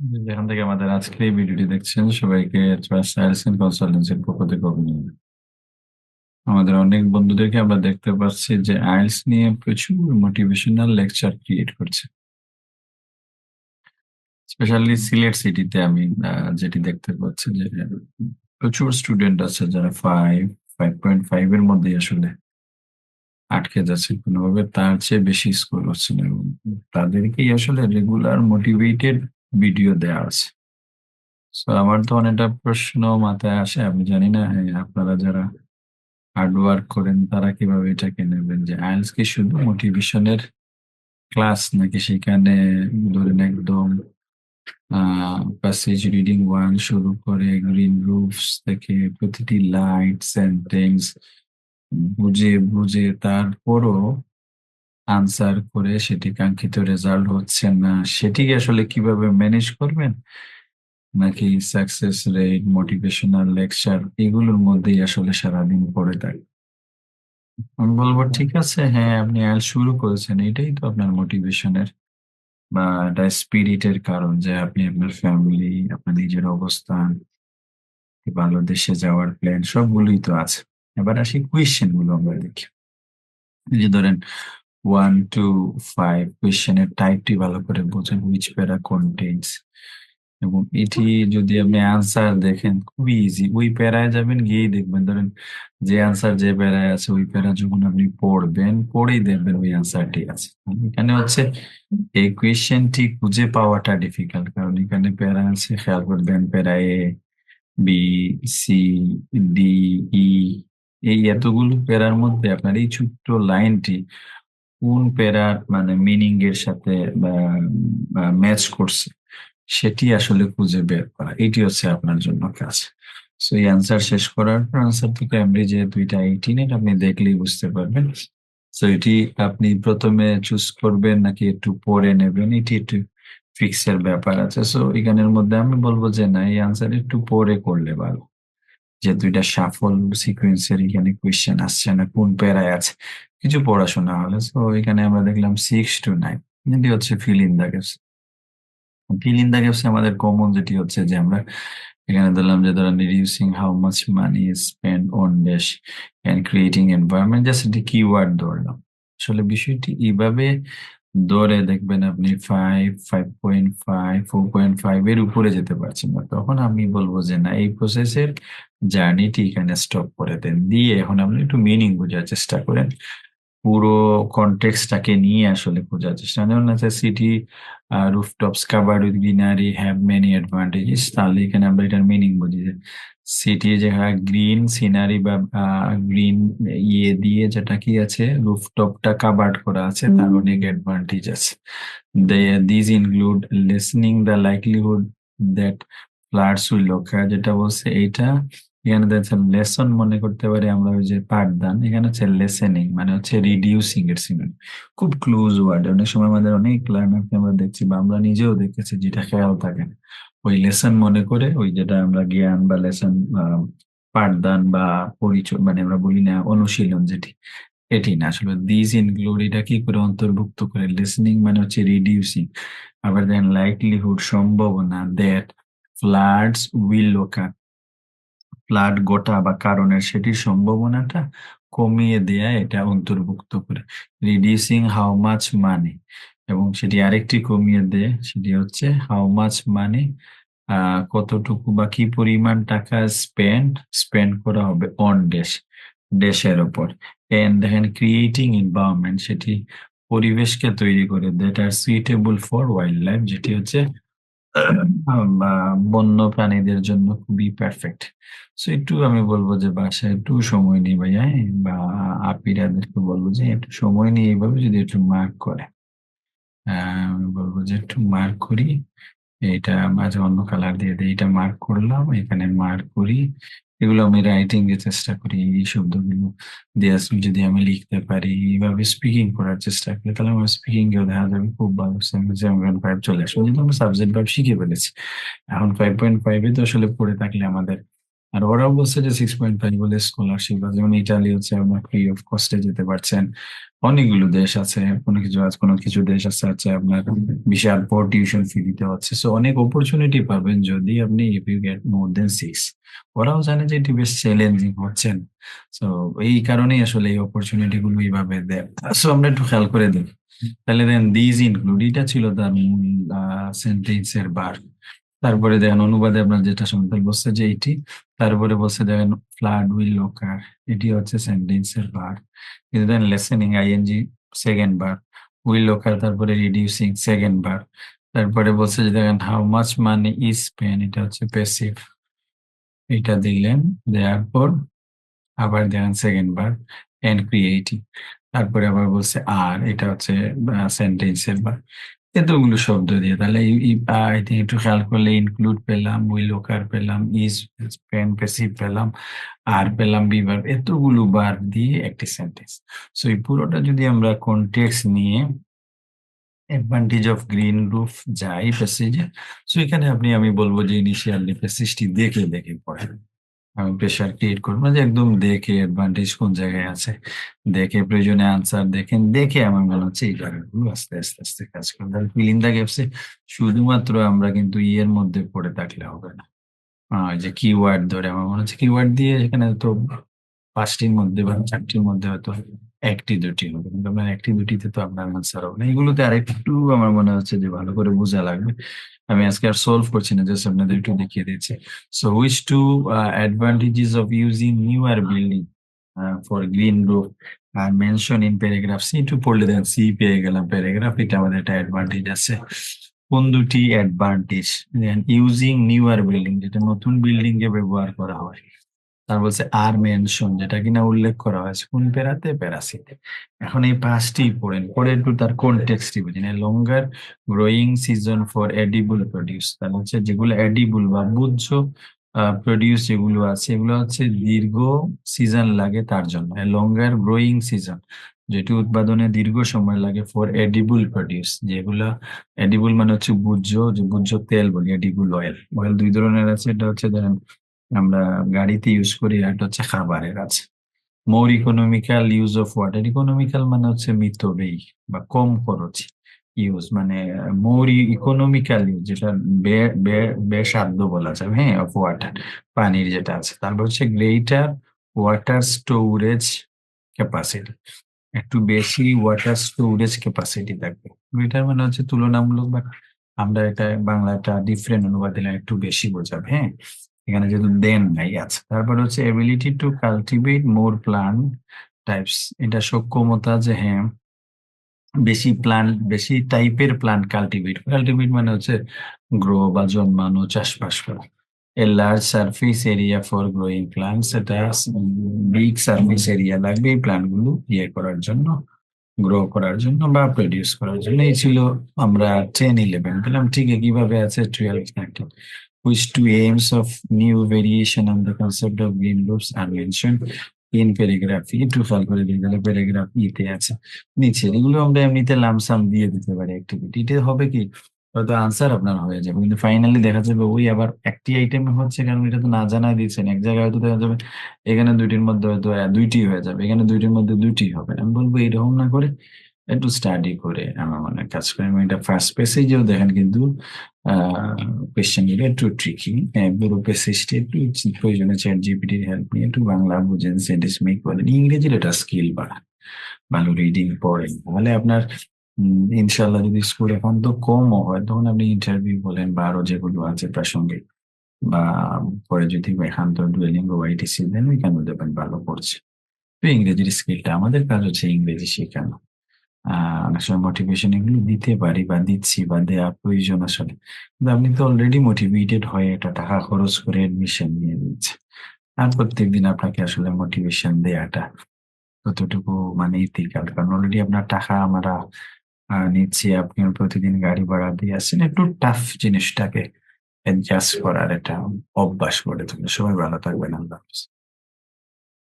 যেখান থেকে আমাদের আজকের এই ভিডিওটি দেখছেন, সবাইকে ট্রাস্ট সায়েন্স এন্ড কনসালটেন্সির পক্ষ থেকে অভিনন্দন। আমাদের অনেক বন্ধুদেরকে আমরা দেখতে পাচ্ছি যে আইএলস নিয়ে প্রচুর মোটিভেশনাল লেকচার ক্রিয়েট করছে। স্পেশালি সিলেট সিটিতে আমি যেটি দেখতে পাচ্ছি যে প্রচুর স্টুডেন্ট আছে যারা ফাইভ ফাইভ পয়েন্ট ফাইভ এর মধ্যে আসলে আটকে যাচ্ছে কোনোভাবে, তার চেয়ে বেশি স্কোর হচ্ছে না। এবং তাদেরকেই আসলে রেগুলার মোটিভেটেড ভিডিও দেওয়া আছে। তো আমার তো অনেকটা প্রশ্ন মাথায় আসে আমি জানি না হ্যাঁ, আপনারা যারা হার্ড ওয়ার্ক করেন তারা কীভাবে এটাকে নেবেন? যে আইএলস কি শুধু মোটিভেশনের ক্লাস নাকি সেখানে ধরেন একদম প্যাসেজ রিডিং ওয়ান শুরু করে গ্রিন রুফস থেকে প্রতিটি লাইট সেন্টেন্স বুঝে বুঝে তারপরও আনসার করে সেটি কাঙ্ক্ষিত রেজাল্ট হচ্ছে না। সেটি আসলে কীভাবে ম্যানেজ করবেন? নাকি সাকসেস রেট মোটিভেশনাল লেকচার এগুলোর মধ্যেই আসলে সারাদিন পড়ে থাকে আমি বলব, ঠিক আছে হ্যাঁ আপনি আইএলটিএস শুরু করেছেন। এটাই তো আপনার মোটিভেশনের বা একটা স্পিরিটের কারণ যে আপনি আপনার ফ্যামিলি আপনার নিজের অবস্থান ভালো দেশে যাওয়ার প্ল্যান সবগুলোই তো আছে। এবার আসি কোয়েশ্চেনগুলো আমরা দেখি। যে ধরেন ওয়ান টু ফাইভ কোয়েশ্চেনের টাইপটি ভালো করে বোঝেন উইচ প্যারা কন্টেন্টস এবং এটি যদি আপনি আনসার দেখেন, খুবই ইজি ওই প্যারায় যাবেন, গিয়েই দেখবেন, ধরেন যে আনসার যে প্যারায় আছে, ওই প্যারা যখন আপনি পড়বেন, পড়েই দেখবেন ওই আনসারটি আছে। এখানে হচ্ছে, এই কোয়েশ্চেনটি খুঁজে পাওয়াটা ডিফিকাল্ট কারণ এখানে প্যারা আছে, খেয়াল করবেন para A B C D E এই এতগুলো প্যারার মধ্যে আপনার এই ছোট্ট লাইনটি কোন প্যারার মানে মিনিং এর সাথে ম্যাচ করছে, সেটি আসলে খুঁজে বের করা, এটি হচ্ছে আপনার জন্য কাজ। সো এই অ্যান্সার শেষ করার পর অ্যান্সার থেকে এমডি যে দুইটা এইটিনের আপনি দেখলেই বুঝতে পারবেন। সো এটি আপনি প্রথমে চুজ করবেন নাকি একটু পরে নেবেন, এটি একটু ফিক্স এর ব্যাপার আছে। সো এখানের মধ্যে আমি বলব যে না, এই অ্যান্সার একটু পরে করলে ভালো। যে দুইটা সাফল সিকোয়েন্সের এখানে কোয়েশ্চেন আসছে না, কোন প্যারায় আছে? কিছু পড়াশোনা হলে। সো এখানে আমরা দেখলাম সিক্স টু নাইন এটি হচ্ছে fill in the gaps fill in the gaps আমাদের কমন যেটি হচ্ছে যে আমরা এখানে ধরলাম যে ধরেন reducing how much money spend on dash and creating environment just একটি কিওয়ার্ড ধরলাম। আসলে বিষয়টি এইভাবে ধরে দেখবেন আপনি five five point five four point five এর উপরে যেতে পারছেন না। তখন আমি বলব যে, না, এই প্রসেসের জার্নিটি এখানে স্টপ করে দেন। দিয়ে এখন আপনি একটু মিনিং বোঝার চেষ্টা করেন। পুরো কনটেক্সটটাকে নিয়ে আসলে খোঁজার চেষ্টা যেমন আছে city rooftops covered with greenery have many advantages তাহলে এখানে আমরা এটার মিনিং বুঝি যে সিটি যে গ্রিন সিনারি বা গ্রিন ইয়ে দিয়ে যেটা কি আছে রুফটপটা কাভার্ড করা আছে তার অনেক অ্যাডভান্টেজ আছে। This include lessening the likelihood that floods will occur যেটা বলছে এইটা এখানে দেখছেন লেসন মনে করতে পারি আমরা ওই যে পাঠদান, এখানে হচ্ছে লেসেনিং মানে হচ্ছে রিডিউসিং এর সিনোনিম খুব ক্লোজ ওয়ার্ড অনেক সময় আমাদের অনেক লার্নারকে আমরা দেখছি বা আমরা নিজেও দেখেছি যেটা খেয়াল থাকে না। ওই লেসন মনে করে ওই যেটা আমরা জ্ঞান বা লেসন পাঠদান বা পরিচয় মানে আমরা বলি না, অনুশীলন যেটি, এটি না। আসলে দিস ইনক্লুড এটা কি করে অন্তর্ভুক্ত করে? লিসনিং মানে হচ্ছে রিডিউসিং আবার দেন লাইকলিহুড সম্ভাবনা that floods will occur flood গোটা বা কারণের সেটির সম্ভাবনাটা কমিয়ে দেয়া এটা অন্তর্ভুক্ত করে। রিডিউসিং হাউ মাচ মানি এবং সেটি আরেকটি কমিয়ে দেয়, সেটি হচ্ছে হাউ মাচ মানি কতটুকু বা কি পরিমাণ টাকা স্পেন্ড স্পেন্ড করা হবে অন ড্যাশ ড্যাশের ওপর। এন্ড দেখেন ক্রিয়েটিং এনভায়রনমেন্ট সেটি পরিবেশকে তৈরি করে that are suitable for wildlife যেটি হচ্ছে বন্য প্রাণীদের জন্য খুবই পারফেক্ট সো একটু আমি বলব যে বাসায় একটু সময় নিয়ে ভাইয়া? বা আপিরাদেরকে বলব যে একটু সময় নিয়ে এইভাবে যদি একটু মার্ক করে আমি বলব যে একটু মার্ক করি এটা মাঝে অন্য কালার দিয়ে দিই এটা মার্ক করলাম, এখানে মার্ক করি এগুলো আমি রাইটিং এর চেষ্টা করি, এই শব্দগুলো দিয়ে যদি আমি লিখতে পারি, এইভাবে স্পিকিং করার চেষ্টা করি, তাহলে আমার স্পিকিং এও দেখা যাবে খুব ভালো সেভেন ফাইভ চলে আসবে। যেহেতু আমি সাবজেক্ট ভাব শিখে ফেলেছি, এখন ফাইভ পয়েন্ট ফাইভে তো আসলে পড়ে থাকলে আমাদের আর ওরাও বলছে যে সিক্স পয়েন্ট ফাইভ বলে স্কলারশিপ আছে। যেমন ইটালি হচ্ছে আপনার ফ্রি অফ কস্টে যেতে পারছেন। অনেকগুলো দেশ আছে। কোনো কিছু আছে কোনো কিছু দেশ আছে হচ্ছে আপনার বিশাল পর টিউশন ফি দিতে হচ্ছে। সো অনেক অপরচুনিটি পাবেন যদি আপনি if you get more than six ওরাও জানে যে এটি বেশ চ্যালেঞ্জিং হচ্ছেন। সো এই কারণেই আসলে এই অপরচুনিটি গুলো এইভাবে দেয়। সো আমরা একটু খেয়াল করে দেখি। তাহলে দেন দিস ইনক্লুড এটা ছিল তার মূল আ সেন্টেন্স এর বার। তারপরে দেখেন অনুবাদে আপনার যেটা শুনতে বলছে যে এটি। তারপরে বলছে দেখেন ফ্লাড উইল ওকার, এটি হচ্ছে সেন্টেন্স এর বার। কিন্তু দেন লেসেনিং, আইএনজি, সেকেন্ড বার। উইল ওকার, তারপরে রিডিউসিং, সেকেন্ড বার। তারপরে বলছে যে দেখেন how much money is spent এটা হচ্ছে প্যাসিভ। এটা দিলেন, দেওয়ার পর আবার দেখেন সেকেন্ড বার, এন্ড ক্রিয়েটিভ। তারপরে আবার বলছে আর, এটা হচ্ছে আ সেন্টেন্স এর বার। এতগুলো শব্দ দিয়ে তাহলে একটু খেয়াল করলে ইনক্লুড পেলাম, উইল ওকার পেলাম, ইজ স্পেন্ট প্যাসিভ পেলাম, আর পেলাম বি ভার্ব এতগুলো বার দিয়ে একটি সেন্টেন্স। সো এই পুরোটা যদি আমরা কনটেক্সট নিয়ে অ্যাডভান্টেজ অফ গ্রিন রুফ যাই প্যাসেজে সো এখানে আপনি আমি বলব যে ইনিশিয়ালি প্যাসেজটি দেখে, দেখে পড়েন। প্রেশার ক্রিয়েট করব না যে একদম দেখে অ্যাডভান্টেজ কোন জায়গায় আছে। দেখে প্রয়োজনে আনসার দেখেন। দেখে আমার মনে হচ্ছে এই জায়গাগুলো আস্তে, আস্তে, আস্তে কাজ করবে। তাহলে ফিল ইন দ্য গ্যাপসে শুধুমাত্র আমরা কিন্তু ইয়ের মধ্যে পড়ে থাকলে হবে না। যে কিওয়ার্ড ধরে আমার মনে হচ্ছে কিওয়ার্ড দিয়ে এখানে তো পাঁচটির মধ্যে বা চারটির মধ্যে হয়তো ১ দুটি ২ টি হবে। কিন্তু আপনার ১ টি ২ টিতে তো আপনার আনসার হবে না। এগুলোতে আরেকটু আমার মনে হচ্ছে যে ভালো করে বোঝা লাগবে। আমি আজকে আর সলভ করছি না জাস্ট আপনাদের একটু দেখিয়ে দিচ্ছি। So which two advantages of using newer building a for green roof are mention in paragraph C একটু পড়লে দেখেন সি পেয়ে গেলাম প্যারাগ্রাফ এটা আমাদের একটা অ্যাডভান্টেজ আছে। কোন দুটি advantage? Then using newer building যেটা নতুন বিল্ডিং এ ব্যবহার করা হয়। তারপর বলছে, আর মেনশন যেটা কিনা উল্লেখ করা হয়েছে কোন পেরাতে প্যারা সিতে। এখন এই পাঁচটি পড়েন। পরে একটু তার কনটেক্সটটি বুঝেন। Longer growing season for edible produce তার হচ্ছে যেগুলো এডিবল বা আ প্রোডিউস যেগুলো আছে, এগুলো হচ্ছে দীর্ঘ সিজন লাগে তার জন্য। লঙ্গার গ্রোয়িং সিজন যেটি উৎপাদনে দীর্ঘ সময় লাগে ফর এডিবল প্রোডিউস যেগুলা এডিবল মানে হচ্ছে ভোজ্য যে ভোজ্য তেল বলি এডিবল অয়েল। অয়েল ২ ধরনের আছে এটা হচ্ছে ধরেন আমরা গাড়িতে ইউজ করি আর একটা হচ্ছে খাবারের আছে। More economical use of water economical মানে হচ্ছে মিতব্যয়ী বা কম খরচ ইউজ মানে মোর ইকোনমিক্যাল ইউজ যেটা বেসাধ্য বলা যাবে হ্যাঁ? অফ ওয়াটার পানির যেটা আছে। তারপর হচ্ছে গ্রেটার ওয়াটার স্টোরেজ ক্যাপাসিটি একটু বেশি ওয়াটার স্টোরেজ ক্যাপাসিটি থাকবে। গ্রেটার মানে হচ্ছে তুলনামূলক বা আমরা এটা বাংলাটা ডিফারেন্ট অনুবাদ দিলে একটু বেশি বোঝাবে হ্যাঁ? এখানে যেহেতু দেন নাই আছে। তারপর হচ্ছে ability to cultivate more plant types এটা সক্ষমতা যে হ্যাঁ বেশি প্লান্ট বেশি টাইপের প্লান্ট কাল্টিভেট কাল্টিভেট মানে হচ্ছে গ্রো বা জন্মানো, চাষবাস করা। A large surface area for growing plants এটা বিগ সারফেস এরিয়া লাগবে এই প্লান্টগুলো ইয়ে করার জন্য গ্রো করার জন্য বা প্রোডিউস করার জন্য। এই ছিল আমরা 10-11 পেলাম ঠিক কীভাবে আছে 12-13 which two aims of new variation on the concept of green roofs are mentioned in paragraph একটু খেয়াল করে দিন তাহলে প্যারাগ্রাফ ইতে আছে। নিচে, এগুলো আমরা এমনিতে লামসাম দিয়ে দিতে পারি অ্যাক্টিভিটি। এটা হবে কি হয়তো আনসার আপনার হয়ে যাবে। কিন্তু ফাইনালি দেখা যাবে ওই আবার একটি আইটেমে হচ্ছে, কারণ এটা তো না জানায় দিয়েছেন। এক জায়গায় হয়তো দেখা যাবে এখানে ২ টির মধ্যে হয়তো ২ হয়ে যাবে। এখানে ২ টির মধ্যে ২ হবে। আমি বলব এরকম না করে একটু স্টাডি করে আমার মনে কাজ করে এবং এটা ফার্স্ট প্যাসেজেও দেখেন কিন্তু আ কোয়েশ্চেনগুলো একটু ট্রিকি। হ্যাঁ, পুরো প্যাসেজটি একটু প্রয়োজনে ChatGPT এর হেল্প নিয়ে একটু বাংলা বুঝেন সেন্টেন্স মেক করেন। ইংরেজির এটা স্কিল বাড়ান। ভালো রিডিং পড়েন। তাহলে আপনার উম ইনশাআল্লাহ যদি স্কোর এখন তো কমও হয় তখন আপনি ইন্টারভিউ বলেন বা আরও যেগুলো আছে প্রাসঙ্গিক বা পরে যদি একান্ত ডুয়েলিঙ্গো বা ইটিসি দেন ওইখানেও দেখবেন ভালো পড়ছে। তো ইংরেজির স্কিলটা আমাদের কাজ হচ্ছে ইংরেজি শেখানো। অনেক সময় মোটিভেশন এগুলো দিতে পারি বা দিচ্ছি বা দেওয়া প্রয়োজন আসলে। কিন্তু আপনি তো অলরেডি মোটিভেটেড হয়ে এটা টাকা খরচ করে এডমিশন নিয়ে নিচ্ছেন। আর প্রত্যেকদিন আপনাকে আসলে মোটিভেশন দেয়াটা কতটুকু মানে ইথিক্যাল কারণ অলরেডি আপনার টাকা আমরা নিচ্ছি, আপনি প্রতিদিন গাড়ি ভাড়া দিয়ে আসছেন। একটু টাফ জিনিসটাকে অ্যাডজাস্ট করার একটা অভ্যাস করে তুলুন। সবাই ভালো থাকবেন। আল্লাহ হাফেজ।